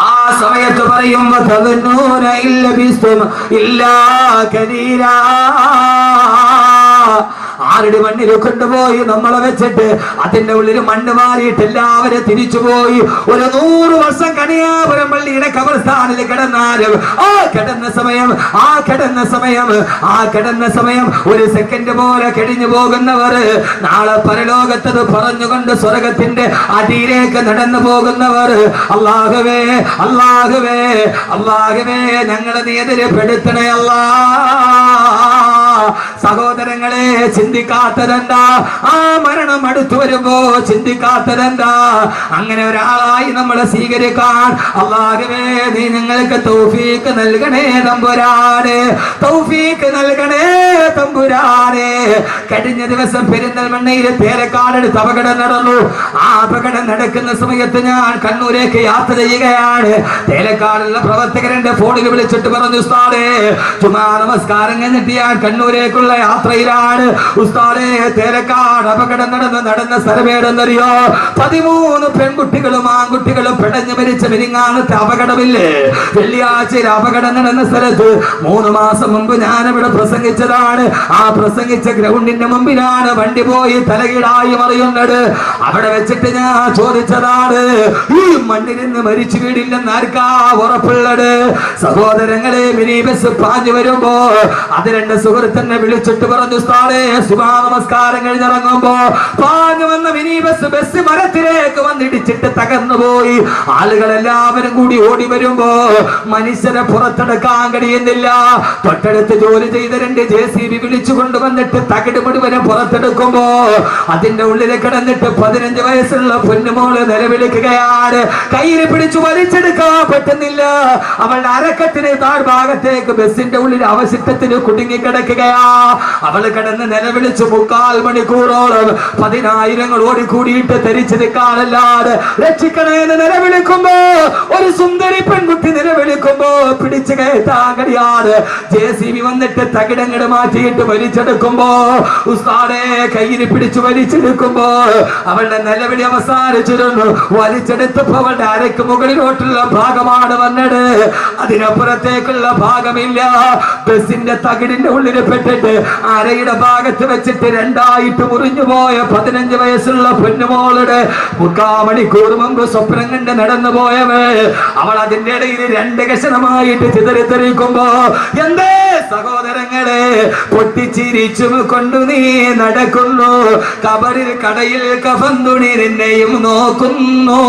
ആ സമയത്ത് പറയുമ്പോ ബിസ്തും ഇല്ലാ കരീരാ. ആരുടെ മണ്ണിൽ കൊണ്ടുപോയി നമ്മളെ വെച്ചിട്ട് അതിന്റെ ഉള്ളിൽ മണ്ണ് മാറിയിട്ട് എല്ലാവരും തിരിച്ചുപോയി ഒരു നൂറ് വർഷം കണിയാപുരം പള്ളിയുടെ കബർസ്ഥാനിൽ കിടന്നാലും ആ കിടന്ന സമയം ആ കിടന്ന സമയം ആ കിടന്ന സമയം ഒരു സെക്കൻഡ് പോലെ കഴിഞ്ഞു പോകുന്നവർ നാളെ പരലോകത്തത് പറഞ്ഞുകൊണ്ട് സ്വർഗത്തിന്റെ അടിയിലേക്ക് നടന്നു പോകുന്നവർ അള്ളാഹുവേ അള്ളാഹുവേ അള്ളാഹുവേ ഞങ്ങളെ നീ എതിരെപ്പെടുത്തണേ അല്ലാ സഹോദരങ്ങളെ ചിന്തിക്കാത്തതെന്താ? ആ മരണം അടുത്തു വരുമ്പോ ചിന്തിക്കാത്തതെന്താ? അങ്ങനെ ഒരാളായി നമ്മളെ സ്വീകരിക്കാൻ അള്ളാഹുവേ നീ ഞങ്ങൾക്ക് തൗഫീക്ക് നൽകണേ തമ്പുരാനെ തൗഫീക്ക് നൽകണേ തമ്പുരാനെ. കഴിഞ്ഞ ദിവസം പെരിന്തൽമണ്ണയിൽ പേരക്കാടെടുത്ത് അപകടം നടന്നു. ആ അപകടം നടക്കുന്ന സമയത്ത് ഞാൻ കണ്ണൂരേക്ക് യാത്ര ചെയ്യുകയാണ്. തേലക്കാടുള്ള പ്രവർത്തകരന്റെ ഫോണിൽ വിളിച്ചിട്ട് പറഞ്ഞു സാറേ ചുമ നമസ്കാരം കഴിഞ്ഞിട്ട് ഞാൻ കണ്ണൂരേക്കുള്ള യാത്രയിലാണ്. ഉസ്താദേ തേലക്കാട് അപകടം നടന്ന് നടന്ന സ്ഥലമേടെന്നറിയോ പതിമൂന്ന് പെൺകുട്ടികളും ആൺകുട്ടികളും പിടഞ്ഞു മരിച്ച മിനിങ്ങാനത്തെ അപകടമില്ലേ? വെള്ളിയാഴ്ചയിൽ അപകടം നടന്ന സ്ഥലത്ത് മൂന്ന് മാസം മുമ്പ് ഞാൻ ഇവിടെ പ്രസംഗിച്ചതാണ്. ആ പ്രസംഗിച്ച ഗ്രൗണ്ടിന്റെ മുമ്പിലാണ് വണ്ടി പോയി തലകീടായി മറിയുന്നത്. അവിടെ വെച്ചിട്ട് ഞാൻ ചോദിച്ചതാണ് ഈ മണ്ണിൽ നിന്ന് മരിച്ചു വീടില്ലെന്ന് ആർക്കാ ഉറപ്പുള്ളത്? സഹോദരങ്ങളെ മിനി ബസ് പാഞ്ഞു വരുമ്പോ അത് രണ്ട് സുഹൃത്തിനെ വിളിച്ചിട്ട് പറഞ്ഞു സ്ഥാനേ സുഭാ നമസ്കാരം കഴിഞ്ഞിറങ്ങുമ്പോ പാഞ്ഞു വന്ന മിനി ബസ് ബസ് മരത്തിലേക്ക് വന്നിടിച്ചിട്ട് തകർന്നു പോയി. ആളുകൾ എല്ലാവരും കൂടി ഓടി വരുമ്പോ മനുഷ്യരെ പുറത്തെടുക്കാൻ കഴിയുന്നില്ല. തൊട്ടടുത്ത് ജോലി ചെയ്ത രണ്ട് ജെ സി ബി വിളിച്ചു കൊണ്ടുവന്നിട്ട് തകിട് മുഴുവനെ പുറത്തെടുക്കുമ്പോ അതിന്റെ ഉള്ളിൽ കിടന്നിട്ട് പതിനഞ്ച് വയസ്സുള്ള പൊന്നുമോൾ നിലവിളിക്കുകയാണ്. കയ്യിൽ പിടിച്ചു വലിച്ചെടുക്കാൻ പറ്റുന്നില്ല. അവളുടെ അരക്കത്തിന് താഴ്ഭാഗത്തേക്ക് ബസിന്റെ ഉള്ളിൽ അവശിഷ്ടത്തിന് കുടുങ്ങി കിടക്കുകയാ അവൾ കിടന്ന് നിലവിളിച്ചു മുക്കാൽ മണിക്കൂറോളം പതിനായിരങ്ങൾ ഓടിക്കൂടിയിട്ട് ധരിച്ചു നിൽക്കാനല്ലാതെ രക്ഷിക്കണേന്ന് നിലവിളിക്കുമ്പോ ഒരു സുന്ദരി പെൺകുട്ടി നിലവിളിക്കുമ്പോ പിടിച്ചു കയറ്റാൻ ജെ സി ബി വന്നിട്ട് തകിടങ്ങട് മാറ്റിയിട്ട് വലിച്ചെടുക്കുമ്പോ ഉസ്താദെ കയ്യിൽ പിടിച്ചു വലിച്ചെടുക്കുമ്പോ അവളുടെ നിലവിളി അവസാനിച്ചിരുന്നു. വലിച്ചെടുത്തപ്പോ അവളുടെ അരക്ക് മുകളിലോട്ടുള്ള ഭാഗമാണ് വന്നത്. അതിനപ്പുറത്തേക്കുള്ള ഭാഗമില്ല. ബസിന്റെ തകിടിന്റെ ഉള്ളിൽ പെട്ടിട്ട് അരയുടെ ഭാഗത്ത് വെച്ചിട്ട് രണ്ടായിട്ട് മുറിഞ്ഞു പോയ പതിനഞ്ച് വയസ്സുള്ള പൊന്നുമോളുടെ മുക്കാ മണിക്കൂർ മുമ്പ് സ്വപ്നം കണ്ട് നടന്നു പോയവേ അവൾ അതിന്റെ ഇടയിൽ രണ്ട് കഷണമായിട്ട് ചിതറിത്തെറിക്കുമ്പോ എന്തേ സഹോദരങ്ങളെ പൊട്ടിച്ചിരിച്ചും കൊണ്ടു നീ നടക്കുന്നു. കബറിൽ കടയിൽ കഫന്തുണി നിന്നെയും നോക്കുന്നു.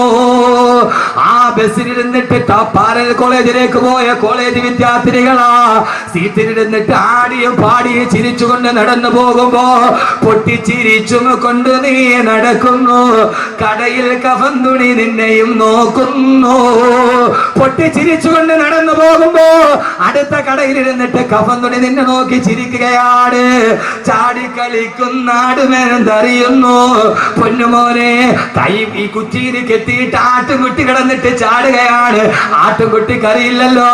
ആ ബസ്സിലിരുന്നിട്ട് പാരൽ കോളേജിലേക്ക് പോയ കോളേജ് വിദ്യാർത്ഥിനികളാ സീറ്റിലിരുന്നിട്ട് ആടിയും പാടിയും ചിരിച്ചുകൊണ്ട് നടന്നു പോകുമ്പോ പൊട്ടിച്ചിരിച്ചും കൊണ്ട് നീ നടക്കുന്നു. കടയിൽ കഫന്തുണി നിന്നെയും നോക്കുന്നു. പൊട്ടിച്ചിരിച്ചുകൊണ്ട് നടന്നു പോകുമ്പോ അടുത്ത കടയിലിരുന്നിട്ട് കഫന്തുണി നിന്നെ നോക്കി ചിരിക്കുകയാണ്. ചാടി കളിക്കുന്നാടുമെന്തറിയുന്നു പൊന്നുമോനെ കൈ ഈ കുറ്റിയിൽ കെത്തിയിട്ട് ആട്ടുംകുട്ടി കിടന്നിട്ട് ചാടുകയാണ്. ആട്ടുകുട്ടിക്കറിയില്ലല്ലോ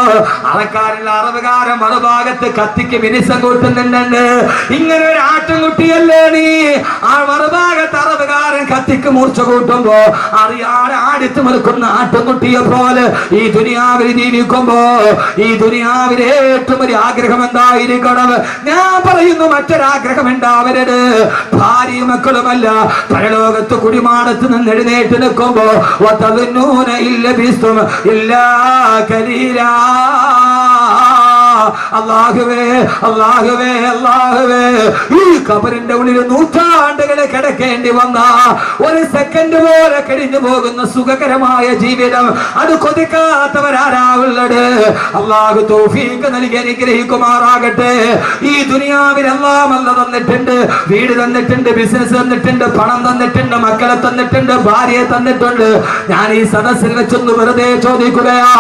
അറിയില്ലല്ലോ അറവുകാരം മറുഭാഗത്ത് കത്തിക്ക് മിനിസം കൂട്ടുന്നുണ്ടെന്ന് ഇങ്ങനെ ഒരു ആട്ടുംകുട്ടിയല്ലേ നീ? ആ മറുഭാഗത്ത് അറവുകാരൻ കത്തിക്ക് മൂർച്ച കൂട്ടുമ്പോ അറിയാതെ ആടിത്തു നിൽക്കുന്ന ആട്ടുംകുട്ടിയെ പോലെ ഈ ദുനിയാവിൽ ജീവിക്കുമ്പോ ഈ ദുനിയാവിൽ ഏറ്റവും ഒരു ആഗ്രഹം എന്തായിരിക്കണം? ഞാൻ പറയുന്നു മറ്റൊരാഗ്രഹം ഉണ്ടാവരുത്. ഭാര്യയും മക്കളുമല്ല. പരലോകത്ത് കുടിമാടത്ത് നിന്ന് എഴുന്നേറ്റ് നിൽക്കുമ്പോ ഇല്ല ഇല്ലാ കലീലാ. അള്ളാഹുവേ അള്ളാഹുവേ അള്ളാഹുവേ ഈ കബറിന്റെ ഉള്ളിൽ നൂറ്റാണ്ടുകളെ കിടക്കേണ്ടി വന്ന ഒരു സെക്കൻഡ് പോലെ കഴിഞ്ഞു പോകുന്ന സുഖകരമായ ജീവിതം അത് കൊതിക്കാത്തവരാരാവുള്ളത് അള്ളാഹു തോഫീക്ക് നൽകി അനുഗ്രഹിക്കുമാറാകട്ടെ. ഈ ദുനിയാവിൽ എല്ലാം അല്ല തന്നിട്ടുണ്ട്. വീട് തന്നിട്ടുണ്ട് ബിസിനസ് തന്നിട്ടുണ്ട് പണം തന്നിട്ടുണ്ട് മക്കളെ തന്നിട്ടുണ്ട് ഭാര്യയെ തന്നിട്ടുണ്ട്. ഞാൻ ഈ സദസ്സിൽ വെച്ചൊന്ന് വെറുതെ ചോദിക്കുകയാ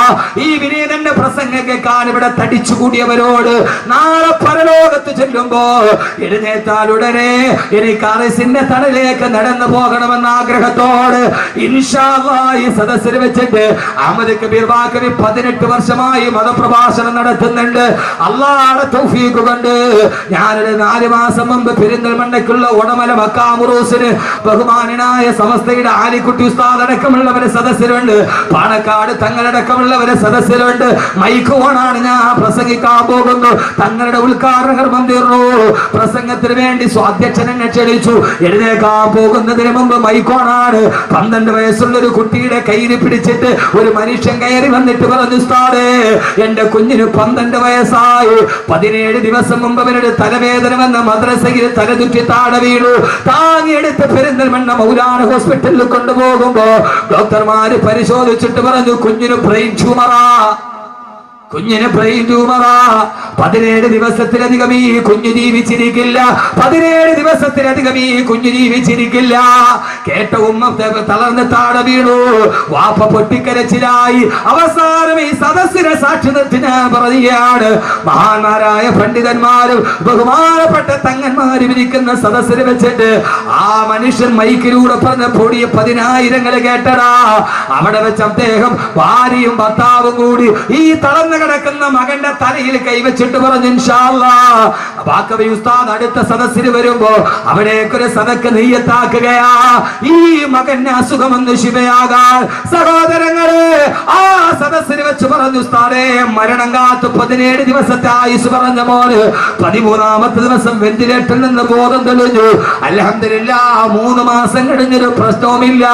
ഈ വിനീതന്റെ പ്രസംഗം കേൾക്കാൻ ഇവിടെ തടിച്ചുകൂടി കൂടിയവരോട് നാളെ പരലോകത്ത് ചെല്ലുമ്പോ എഴുന്നേറ്റാൽ ഉടനെ എനിക്ക് അറിസിന്റെ തണലിലേക്ക് നടന്നു പോകണമെന്ന ആഗ്രഹത്തോട് ഇൻഷാവായി സദസ്സിൽ വെച്ചിട്ട് അഹമ്മദ് കബീർ വാക്കി പതിനെട്ട് വർഷമായി മതപ്രഭാഷണം നടത്തുന്നുണ്ട്. അള്ളാടെ തൗഫീഖ് കൊണ്ട് ഞാനൊരു നാല് മാസം മുമ്പ് പെരിന്തൽമണ്ണയ്ക്കുള്ള ഉടമല മക്കാമുറൂസിന് ബഹുമാനായ സമസ്തയുടെ ആലിക്കുട്ടി ഉസ്താദ് അടക്കമുള്ളവരെ സദസ്സിലുണ്ട്. പാണക്കാട് തങ്ങളടക്കമുള്ളവരെ സദസ്സിലുണ്ട്. മൈക്ക് ഓണാണ് ഞാൻ പോകുന്നു തങ്ങളുടെ ഉദ്ഘാടന കർമ്മം തീർന്നു പ്രസംഗത്തിന് വേണ്ടി സ്വാധ്യക്ഷൻ എന്നെ ക്ഷണിച്ചു. എഴുന്നേക്കാൻ പോകുന്നതിന് മുമ്പ് മൈക്കോണാണ് പന്ത്രണ്ട് വയസ്സുള്ള ഒരു കുട്ടിയുടെ കയ്യിൽ പിടിച്ചിട്ട് ഒരു മനുഷ്യൻ കയറി വന്നിട്ട് പറഞ്ഞു സ്ഥാനേ എന്റെ കുഞ്ഞിന് പന്ത്രണ്ട് വയസ്സായി. പതിനേഴ് ദിവസം മുമ്പ് അവരുടെ തലവേദന വന്ന മദ്രസയിൽ തലതുറ്റി താഴെ വീണു. താങ്ങിയെടുത്ത് പെരിന്തൽമണ്ണ മൗലാന ഹോസ്പിറ്റലിൽ കൊണ്ടുപോകുമ്പോ ഡോക്ടർമാര് പരിശോധിച്ചിട്ട് പറഞ്ഞു കുഞ്ഞിന് ബ്രെയിൻ ട്യൂമറാ കുഞ്ഞിന് പതിനേഴ് ദിവസത്തിലധികം ഈ കുഞ്ഞു ജീവിച്ചിരിക്കില്ല. പതിനേഴ് ദിവസത്തിലധികം ഈ കുഞ്ഞു ജീവിച്ചിരിക്കില്ല. കേട്ട ഉമ്മ തളർന്ന് താഴെ വീണു. വാപ്പ പൊട്ടിക്കരച്ചിലായി. അവസാനം ഈ സദസ്സിനെ സാക്ഷി നിർത്തിന് പറയുകയാണ്. മഹാന്മാരായ പണ്ഡിതന്മാരും ബഹുമാനപ്പെട്ട തങ്ങന്മാരും ഇരിക്കുന്ന സദസ്സിൽ വെച്ചിട്ട് ആ മനുഷ്യൻ മൈക്കിലൂടെ പറഞ്ഞ പൊടിയ പതിനായിരങ്ങൾ കേട്ടടാ. അവിടെ വെച്ച് അദ്ദേഹം ഭാര്യയും ഭർത്താവും കൂടി ഈ തളർന്നു കിടക്കുന്ന മകന്റെ തലയിൽ കൈവച്ചിട്ട് പറഞ്ഞു ഉസ്താദ് അടുത്ത സദസ്സിൽ വരുമ്പോ അവിടേക്കൊരു സദക്ക് നെയ്യത്താക്കുകയാ. ഈ മകന്റെ അസുഖമെന്ന് ശിവയാകാൻ സഹോദരങ്ങളെ ആ സദസ്സിൽ വെച്ച് പറഞ്ഞു ഉസ്താദേ മരണം കാത്ത് പതിനേഴ് ദിവസത്തെ ആയുസ് പറഞ്ഞ മോന് പതിമൂന്നാമത്തെ ദിവസം വെന്റിലേറ്ററിൽ നിന്ന് ബോധം തെളിഞ്ഞു. അലഹമില്ല മൂന്ന് മാസം കഴിഞ്ഞൊരു പ്രശ്നവുമില്ല.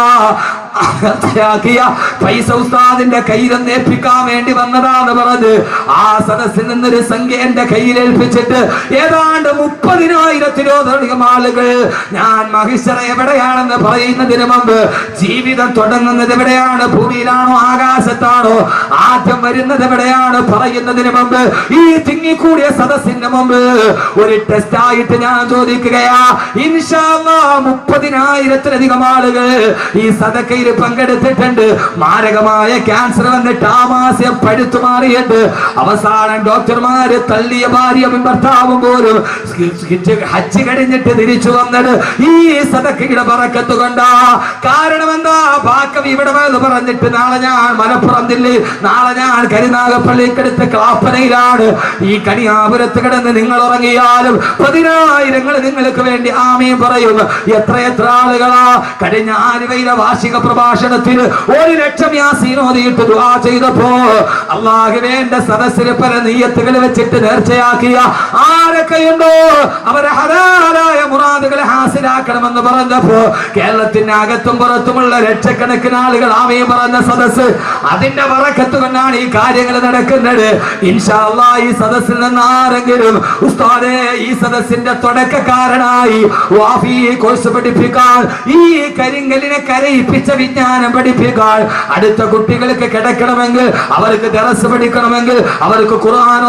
അകത്താക്കിയ പൈസ ഉസ്താദിന്റെ കയ്യിലൊന്ന് ഏൽപ്പിക്കാൻ വേണ്ടി വന്നതാന്ന് പറഞ്ഞ് ആ സദസ്സിൽ നിന്നൊരു സംഖ്യ എന്റെ കയ്യിൽ ഏൽപ്പിച്ചിട്ട് ഏതാണ്ട് മുപ്പതിനായിരത്തിലോധികം ആളുകൾ ഞാൻ മഹിഷറ എവിടെയാണെന്ന് പറയുന്നതിന് മുമ്പ് ജീവിതം തുടങ്ങുന്നത് എവിടെയാണ്? ഭൂമിയിലാണോ? ആകാശത്താണോ? ആദ്യം വരുന്നത് എവിടെയാണ്? പറയുന്നതിന് മുമ്പ് ഈ തിങ്ങിക്കൂടിയ സദസ്സിന്റെ മുമ്പ് ഒരു ടെസ്റ്റ് ആയിട്ട് ഞാൻ ചോദിക്കുകയാ ഇൻഷാ മുപ്പതിനായിരത്തിലധികം ആളുകൾ ഈ സദക്കയിൽ പങ്കെടുത്തിട്ടുണ്ട്. മാരകമായ ക്യാൻസർ വന്നിട്ട് ആമാശയം പഴുത്തു മാറിയിട്ട് അവസാനം ഡോക്ടർമാര് തള്ളിയ ഭാര്യ ഭർത്താവും പോലും ഹജ്ജ് കഴിഞ്ഞിട്ട് തിരിച്ചു വന്നത് ഈ സദക്കയുടെ പറക്കത്ത് കൊണ്ടാ. കാരണം എന്താ? ബാക്കം ഇവിടെ വന്ന് പറഞ്ഞിട്ട് നാളെ ഞാൻ മലപ്പുറം ജില്ലയിൽ നാളെ ഞാൻ കരിനാഗപ്പള്ളി കരുനാഗപ്പള്ളിക്കടുത്ത് ക്ലാപ്പനയിലാണ്. ഈ കനിയാപുരത്ത് കിടന്ന് നിങ്ങൾ ഉറങ്ങിയാലും പതിനായിരങ്ങൾ നിങ്ങൾക്ക് വേണ്ടി ആമയും പറയുന്നു എത്ര എത്ര ആളുകളാ? കഴിഞ്ഞ ആലുവയിലെ വാർഷിക പ്രഭാഷണത്തിൽ ഒരു ലക്ഷം യാസീനോദിയിട്ട് ദുആ ചെയ്തപ്പോ അള്ളാഹുവേന്റെ സദസ്സിൽ പല നീയത്തുകൾ വെച്ചിട്ട് നേർച്ചയാക്കിയ ആരൊക്കെയുണ്ടോ? അവരെ ഹലാലായ മുറാദുകളെ ഹാസിലാക്കണമെന്ന് പറഞ്ഞപ്പോ കേരളത്തിന്റെ അകത്തും പുറത്തുമുള്ള ലക്ഷക്കണക്കിന് ആളുകൾ ആമയും പറഞ്ഞ സദസ് അതിന്റെ വറക്കത്ത് കൊണ്ടാണ് ഈ കാര്യങ്ങൾ നടക്കുന്നത്. ഇൻഷാ അല്ലാഹ് ഈ സദസ്സിൽ നിന്ന് ആരെങ്കിലും ഉസ്താദേ ഈ സദസ്സിന്റെ തുടക്കക്കാരനായി വാഫി കോഴ്സ് പഠിപ്പിക്കാൻ ഈ കരിങ്കലിനെ കരയിപ്പിച്ച വിജ്ഞാനം പഠിപ്പിക്കാൻ അടുത്ത കുട്ടികൾക്ക് കിടക്കണമെങ്കിൽ അവർക്ക് ദറസ് പഠിക്കണമെങ്കിൽ അവർക്ക് ഖുർആൻ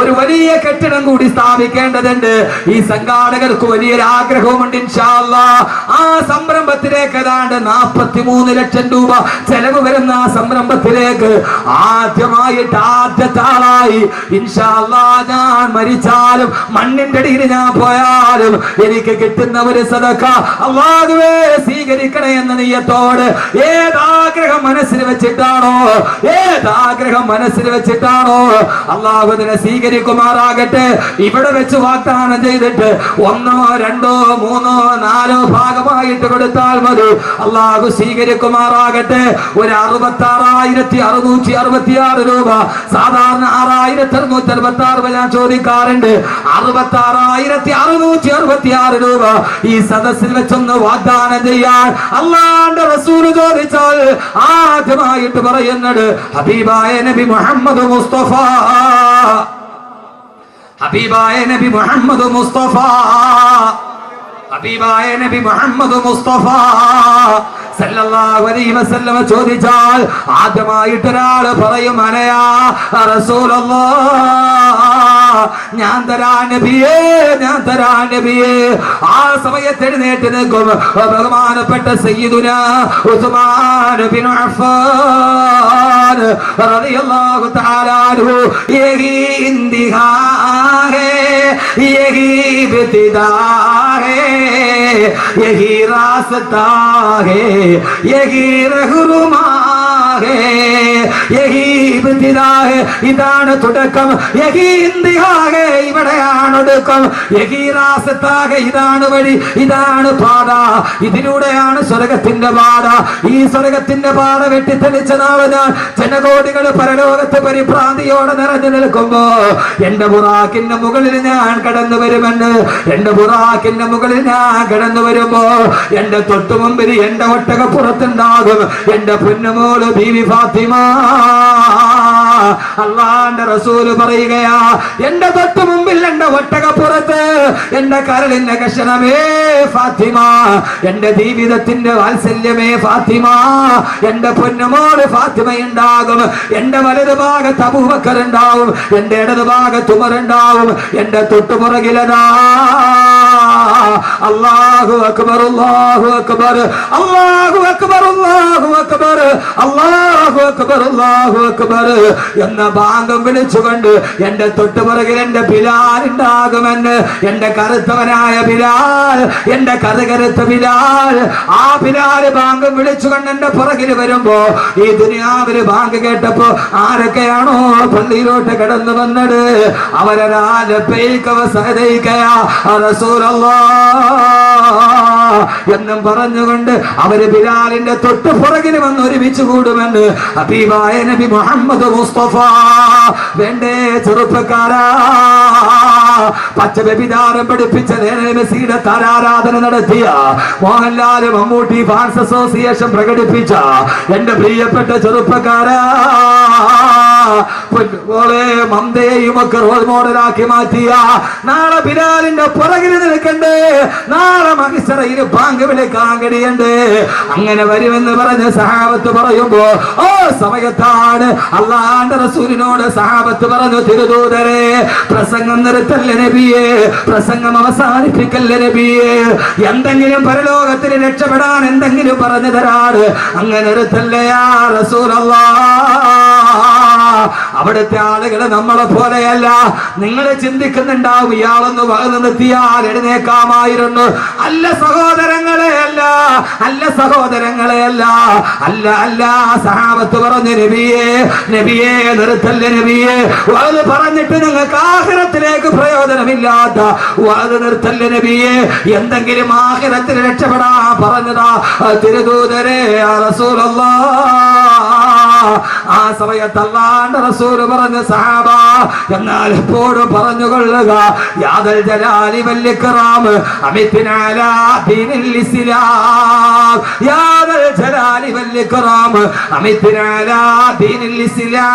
ഒരു വലിയ കെട്ടിടം കൂടി സ്ഥാപിക്കേണ്ടതുണ്ട്. ഈ സംഘാടകർക്ക് വലിയൊരു ആഗ്രഹവുമുണ്ട് ഇൻഷാ അല്ലാഹ് ആ സംരംഭത്തിലേക്ക് ഏതാണ്ട് നാൽപ്പത്തി മൂന്ന് ലക്ഷം രൂപ ചെലവ് വരുന്ന ആ സംരംഭത്തിലേക്ക് ആദ്യമായിട്ട് ആദ്യത്തെ ആളായി. ഞാൻ മരിച്ചാലും മണ്ണിന്റെ അടിയിൽ ഞാൻ പോയാലും എനിക്ക് കിട്ടുന്ന ഒരു സദക്ക അള്ളാഹുവേ സ്വീകരിക്കണേ എന്ന നീയത്തോട് ഏതാഗ്രഹം മനസ്സിൽ വെച്ചിട്ടാണോ? ഏതാഗ്രഹം മനസ്സിൽ വെച്ചിട്ടാണോ? അള്ളാഹുദിനെ സ്വീകരിക്കുമാറാകട്ടെ. ഇവിടെ വെച്ച് വാഗ്ദാനം ചെയ്തിട്ട് ഒന്നോ രണ്ടോ മൂന്നോ നാലോ ഭാഗമായിട്ട് കൊടുത്താൽ മതി. അള്ളാഹു സ്വീകരിക്കുമാറാകട്ടെ. ഒരു അറുപത്തി ആറായിരത്തി അറുന്നൂറ്റി അറുപത്തി ആറ് രൂപ. സാധാരണ ആറായിരത്തി അറുന്നൂറ്റി അറുപത്തി ആറ് ഞാൻ ചോദിക്കാറുണ്ട്. അറുപത്തി ആറായിരത്തി അറുന്നൂറ്റി അറുപത്തി ആറ് രൂപ. ഈ സദസ്സിൽ വെച്ചൊന്ന് വാഗ്ദാനം ചെയ്യാൻ അള്ളാന്റെ റസൂൽ ചോദിച്ചാൽ ആദ്യമായിട്ട് പറയുന്നത് ഹബീബായ നബി മുഹമ്മദ് മുസ്തഫ. ഹബീബായ നബി മുഹമ്മദ് മുസ്തഫ. ഹബീബായ നബി മുഹമ്മദ് മുസ്തഫ. ചോദിച്ചാൽ ആദ്യമായിട്ട് ഒരാൾ പറയും അനയാ ഞാൻ തരാ നബിയേ ഞാൻ തരാ നബിയേ. ആ സമയത്ത് എഴുന്നേറ്റ് നിൽക്കും. ബഹുമാനപ്പെട്ട സയ്യിദുന ഉസ്മാൻ ബിൻ അഫ്ഫാൻ റളിയല്ലാഹു ഹേ এগিয়ে রহরুমা ഇതാണ് തുടക്കം. യഹീന്തിയാകെ ഇവിടെയാണ് ഒടുക്കം യഹീറാസത്താകെ ഇതാണ് വഴി ഇതാണ് പാത. ഇതിലൂടെയാണ് സ്വർഗത്തിന്റെ പാത. ഈ സ്വർഗത്തിന്റെ പാത വെട്ടിത്തെളിച്ച നാളെ ജനകോടികൾ പരലോകത്ത് പരിഭ്രാന്തിയോടെ നിറഞ്ഞു നിൽക്കുമ്പോ എന്റെ ബുറാക്കിന്റെ മുകളിൽ ഞാൻ കടന്നു വരുമെന്ന്. എന്റെ ബുറാക്കിന്റെ മുകളിൽ ഞാൻ കടന്നു വരുമ്പോ എന്റെ തൊട്ടുമുമ്പിൽ എന്റെ ഒട്ടക പുറത്തുണ്ടാകും എന്റെ പൊന്നുമോൾ ബി ബീവി ഫാത്തിമ അള്ളാന്റെ റസൂൽ പറയുകയാ എന്റെ തൊട്ട് മുമ്പിൽ എന്റെ ഒട്ടകപ്പുറത്ത് എന്റെ കരളിന്റെ കഷണമേ ഫാത്തിമ എന്റെ ജീവിതത്തിന്റെ വാത്സല്യമേ ഫാത്തിമ എന്റെ പൊന്നുമോൾ ഫാത്തിമ ഉണ്ടാകും എന്റെ വലത് ഭാഗത്ത് അബൂബക്കർ ഉണ്ടാവും എന്റെ ഇടത് ഭാഗത്ത് ഉമർ ഉണ്ടാവും എന്റെ തൊട്ടുപുറകിലതാ അല്ലാഹു അക്ബർ അല്ലാഹു അക്ബർ അല്ലാഹു അക്ബർ അല്ലാഹു അക്ബർ അല്ലാഹു അക്ബർ അല്ലാഹു അക്ബർ. എന്ന ഭാഗം വിളിച്ചുകൊണ്ട് എന്റെ തൊട്ടുപുറകിൽ എന്റെ ബിലാൽ ഉണ്ടാകുമെന്ന് എന്റെ കറുത്തവനായ ബിലാൽ എന്റെ കറുകരുത്ത ബിലാൽ. ആ ബിലാൽ ഭാഗം വിളിച്ചുകൊണ്ട് എന്റെ പുറകിൽ വരുമ്പോ ഈ ദുനിയാവിൽ ബാങ്ക് കേട്ടപ്പോ ആരൊക്കെയാണോ പള്ളിയിലോട്ട് കിടന്നു വന്നത്? അവരൊരാൽ പെയ്ക്കവ എന്നും പറഞ്ഞുകൊണ്ട് അവർ ബിലാലിന്റെ തൊട്ട് പുറകിൽ വന്ന് ഒരുമിച്ച് കൂടുമെന്ന് നബി മുഹമ്മദ് മുസ്തഫ. വേണ്ടേ ചെറുപ്പക്കാരാ. പച്ച വ്യഭിചാരം പഠിപ്പിച്ച നേരസിയുടെ താരാരാധന നടത്തിയ മോഹൻലാൽ മമ്മൂട്ടി ഫാൻസ് അസോസിയേഷൻ പ്രകടിപ്പിച്ച എന്റെ പ്രിയപ്പെട്ട ചെറുപ്പക്കാരാ. പൊന്നുപോലെ മന്ദയെയും ഒക്കെ റോൾ മോഡലാക്കി മാറ്റിയ. നാളെ ബിലാലിന്റെ പുറകിൽ നിൽക്കണ്ടേ. നാളെ മഹിസറയിൽ ബാങ്ക് വിളിക്കാൻ കഴിയണ്ടേ അങ്ങനെ വരുമെന്ന് പറഞ്ഞ് സഹാബത്ത് പറയുമ്പോ ഓ സമയത്താണ്. അള്ളാന്റെ റസൂലിനോട് സഹാബത്ത് പറഞ്ഞു തിരുദൂതരെ പ്രസംഗം നിർത്തല്ല നബിയെ? പ്രസംഗം അവസാനിപ്പിക്കല്ല നബിയെ? എന്തെങ്കിലും പരലോകത്തിന് രക്ഷപ്പെടാൻ എന്തെങ്കിലും പറഞ്ഞു തരാട്. അങ്ങനെ നിർത്തല്ലയാ റസൂലല്ലാ. അവിടുത്തെ ആളുകൾ നമ്മളെ പോലെയല്ല. നിങ്ങൾ ചിന്തിക്കുന്നുണ്ടാവും ഇയാളൊന്ന് വകന്ന് നിർത്തിയാൽ എഴുന്നേക്കാമായിരുന്നു. അല്ല സഹോദരങ്ങളെ അല്ല അല്ല സഹോദരങ്ങളെ അല്ല അല്ല അല്ല സഹാബത്ത് പറഞ്ഞു നബിയെ നബിയെ നിർത്തല്ല നബിയെ. അത് പറഞ്ഞിട്ട് നിങ്ങൾക്ക് ആഹാരത്തിലേക്ക് പ്രയോജനമില്ലാത്ത അത് നിർത്തല്ല നബിയെ. എന്തെങ്കിലും ആഹാരത്തിൽ രക്ഷപ്പെടാ പറഞ്ഞതാ തിരുദൂതരെ റസൂലല്ലാ ആ സമയത്ത് അല്ലാണ്ട് റസൂൽ പറഞ്ഞ സഹാബ എന്നാൽ എപ്പോഴും പറഞ്ഞുകൊള്ളുക യാദൽ ജലാലി വല്യക്കറാം അമിത്തിനാല ദീനിൽ ഇസ്ലാം. യാദൽ ജലാലി വല്യക്കറാം അമിത്തിനാല ദീനിൽ ഇസ്ലാം.